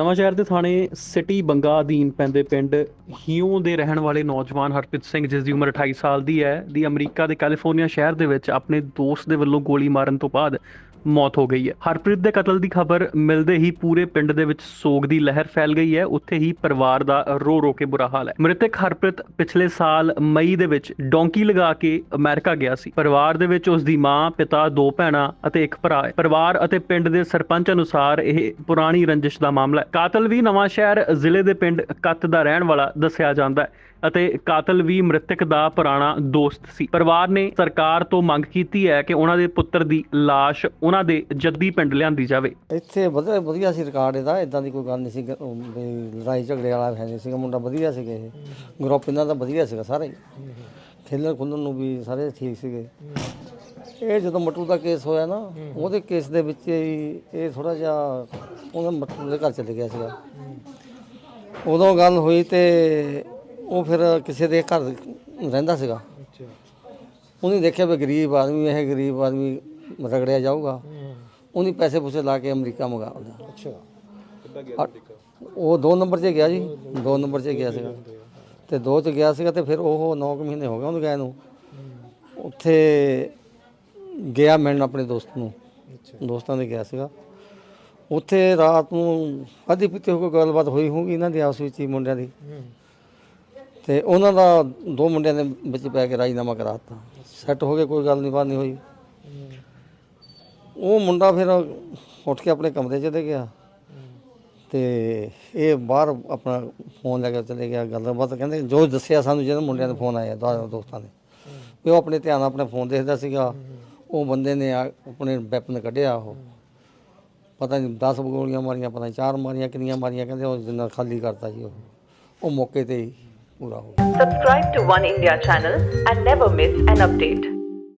ਨਵਾਂ ਸ਼ਹਿਰ ਦੇ ਥਾਣੇ ਸਿਟੀ ਬੰਗਾ ਅਧੀਨ ਪੈਂਦੇ ਪਿੰਡ ਹਿਊ ਦੇ ਰਹਿਣ ਵਾਲੇ ਨੌਜਵਾਨ ਹਰਪ੍ਰੀਤ ਸਿੰਘ, ਜਿਸ ਦੀ ਉਮਰ 28 ਸਾਲ ਦੀ ਹੈ, ਦੀ ਅਮਰੀਕਾ ਦੇ ਕੈਲੀਫੋਰਨੀਆ ਸ਼ਹਿਰ ਦੇ ਵਿੱਚ ਆਪਣੇ ਦੋਸਤ ਦੇ ਵੱਲੋਂ ਗੋਲੀ ਮਾਰਨ ਤੋਂ ਬਾਅਦ ਮੌਤ ਹੋ ਗਈ ਹੈ। ਹਰਪ੍ਰੀਤ ਦੇ ਕਤਲ ਦੀ ਖਬਰ ਮਿਲਦੇ ਹੀ ਪੂਰੇ ਪਿੰਡ ਦੇ ਵਿੱਚ ਸੋਗ ਦੀ ਲਹਿਰ ਫੈਲ ਗਈ ਹੈ। ਉੱਥੇ ਹੀ ਪਰਿਵਾਰ ਦਾ ਰੋ ਰੋ ਕੇ ਬੁਰਾ ਹਾਲ ਹੈ। ਮ੍ਰਿਤਕ ਹਰਪ੍ਰੀਤ ਪਿਛਲੇ ਸਾਲ ਮਈ ਦੇ ਵਿੱਚ ਡੋਂਕੀ ਲਗਾ ਕੇ ਅਮਰੀਕਾ ਗਿਆ ਸੀ। ਪਰਿਵਾਰ ਦੇ ਵਿੱਚ ਉਸ ਦੀ ਮਾਂ, ਪਿਤਾ, ਦੋ ਭੈਣਾਂ ਅਤੇ ਇੱਕ ਭਰਾ ਹੈ। ਪਰਿਵਾਰ ਅਤੇ ਪਿੰਡ ਦੇ ਸਰਪੰਚ ਅਨੁਸਾਰ ਇਹ ਪੁਰਾਣੀ ਰੰਜਿਸ਼ ਦਾ ਮਾਮਲਾ ਹੈ। ਕਾਤਲ ਵੀ ਨਵਾਂ ਸ਼ਹਿਰ ਜ਼ਿਲ੍ਹੇ ਦੇ ਪਿੰਡ ਕੱਤ ਦਾ ਰਹਿਣ ਵਾਲਾ ਦੱਸਿਆ ਜਾਂਦਾ ਹੈ। ਅਤੇ ਕਾਤਲ ਵੀ ਮ੍ਰਿਤਕ ਦਾ ਪੁਰਾਣਾ ਦੋਸਤ ਸੀ। ਪਰਿਵਾਰ ਨੇ ਸਰਕਾਰ ਤੋਂ ਮੰਗ ਕੀਤੀ ਹੈ ਕਿ ਉਹਨਾਂ ਦੇ ਪੁੱਤਰ ਦੀ ਲਾਸ਼ ਉਹਨਾਂ ਦੇ ਜੱਦੀ ਪਿੰਡ ਲਿਆਂਦੀ ਜਾਵੇ। ਇੱਥੇ ਵਧੀਆ ਵਧੀਆ ਸੀ ਰਿਕਾਰਡ ਇਹਦਾ ਇਦਾਂ ਦੀ ਕੋਈ ਗੱਲ ਨਹੀਂ ਸੀ ਲੜਾਈ ਝਗੜੇ ਵਾਲਾ ਹੈ ਨਹੀਂ ਸੀਗਾ, ਮੁੰਡਾ ਵਧੀਆ ਸੀਗਾ ਇਹ। ਗਰੁੱਪ ਇਹਨਾਂ ਦਾ ਵਧੀਆ ਸੀਗਾ ਸਾਰਾ ਹੀ। ਖੇਲਣ ਖੁੱਲਣ ਨੂੰ ਵੀ ਸਾਰੇ ਠੀਕ ਸੀਗੇ। ਇਹ ਜਦੋਂ ਮਟੂ ਦਾ ਕੇਸ ਹੋਇਆ ਨਾ, ਉਹਦੇ ਕੇਸ ਦੇ ਵਿੱਚ ਇਹ ਥੋੜਾ ਜਿਹਾ ਉਹਨਾਂ ਮਟੂ ਦੇ ਘਰ ਚਲੇ ਗਿਆ ਸੀਗਾ। ਉਦੋਂ ਗੱਲ ਹੋਈ ਤੇ ਉਹ ਫਿਰ ਕਿਸੇ ਦੇ ਘਰ ਰਹਿੰਦਾ ਸੀਗਾ। ਉਹਨੇ ਦੇਖਿਆ ਵੀ ਗਰੀਬ ਆਦਮੀ ਇਹ ਗਰੀਬ ਆਦਮੀ ਰਗੜਿਆ ਜਾਊਗਾ। ਉਹਨੇ ਪੈਸੇ ਪੂਸੇ ਲਾ ਕੇ ਅਮਰੀਕਾ ਮੰਗਾ ਲਿਆ। ਅੱਛਾ। ਉਹ ਦੋ ਨੰਬਰ 'ਚ ਗਿਆ ਜੀ। ਦੋ ਨੰਬਰ 'ਚ ਗਿਆ ਸੀਗਾ। ਤੇ ਦੋ 'ਚ ਗਿਆ ਸੀਗਾ ਤੇ ਫਿਰ ਉਹ 9 ਮਹੀਨੇ ਹੋ ਗਏ ਉਹਨੂੰ ਗਏ ਨੂੰ। ਉੱਥੇ ਗਿਆ ਮਿਲਣ ਆਪਣੇ ਦੋਸਤ ਨੂੰ। ਦੋਸਤਾਂ ਦੇ ਗਿਆ ਸੀਗਾ। ਉੱਥੇ ਰਾਤ ਨੂੰ ਅੱਧੀ ਪੀਤੀ ਹੋ ਕੇ ਗੱਲਬਾਤ ਹੋਈ ਹੋਊਗੀ ਇਹਨਾਂ ਦੀ ਆਪਸ ਵਿੱਚ ਹੀ ਮੁੰਡਿਆਂ ਦੀ। ਤੇ ਉਹਨਾਂ ਦਾ ਦੋ ਮੁੰਡਿਆਂ ਦੇ ਵਿੱਚ ਪੈ ਕੇ ਰਾਜੀਨਾਮਾ ਕਰਾਤਾ। ਸੈੱਟ ਹੋ ਗਏ, ਕੋਈ ਗੱਲ ਨਹੀਂ ਬਾਤ ਨਹੀਂ ਹੋਈ। ਉਹ ਮੁੰਡਾ ਫਿਰ ਉੱਠ ਕੇ ਆਪਣੇ ਕਮਰੇ 'ਚ ਚਲੇ ਗਿਆ। ਤੇ ਇਹ ਬਾਹਰ ਆਪਣਾ ਫੋਨ ਲੈ ਕੇ ਚਲੇ ਗਿਆ, ਗੱਲਬਾਤ ਕਹਿੰਦੇ, ਜੋ ਦੱਸਿਆ ਸਾਨੂੰ, ਜਿਹਨਾਂ ਮੁੰਡਿਆਂ ਦੇ ਫੋਨ ਆਏ ਦੋਸਤਾਂ ਦੇ। ਵੀ ਉਹ ਆਪਣੇ ਧਿਆਨ ਆਪਣੇ ਫੋਨ ਦੇਖਦਾ ਸੀਗਾ। ਉਹ ਬੰਦੇ ਨੇ ਆਪਣੇ ਵੈਪਨ ਕੱਢਿਆ ਉਹ। ਪਤਾ ਨਹੀਂ 10 ਗੋਲੀਆਂ ਮਾਰੀਆਂ, ਪਤਾ ਨਹੀਂ ਚਾਰ ਮਾਰੀਆਂ, ਕਿੰਨੀਆਂ ਮਾਰੀਆਂ, ਕਹਿੰਦੇ ਉਹ ਜਿੰਨਾ ਖਾਲੀ ਕਰਤਾ ਜੀ ਉਹ। ਉਹ ਮੌਕੇ ਤੇ ਹੀ। पूरा हो subscribe to One India channel and never miss an update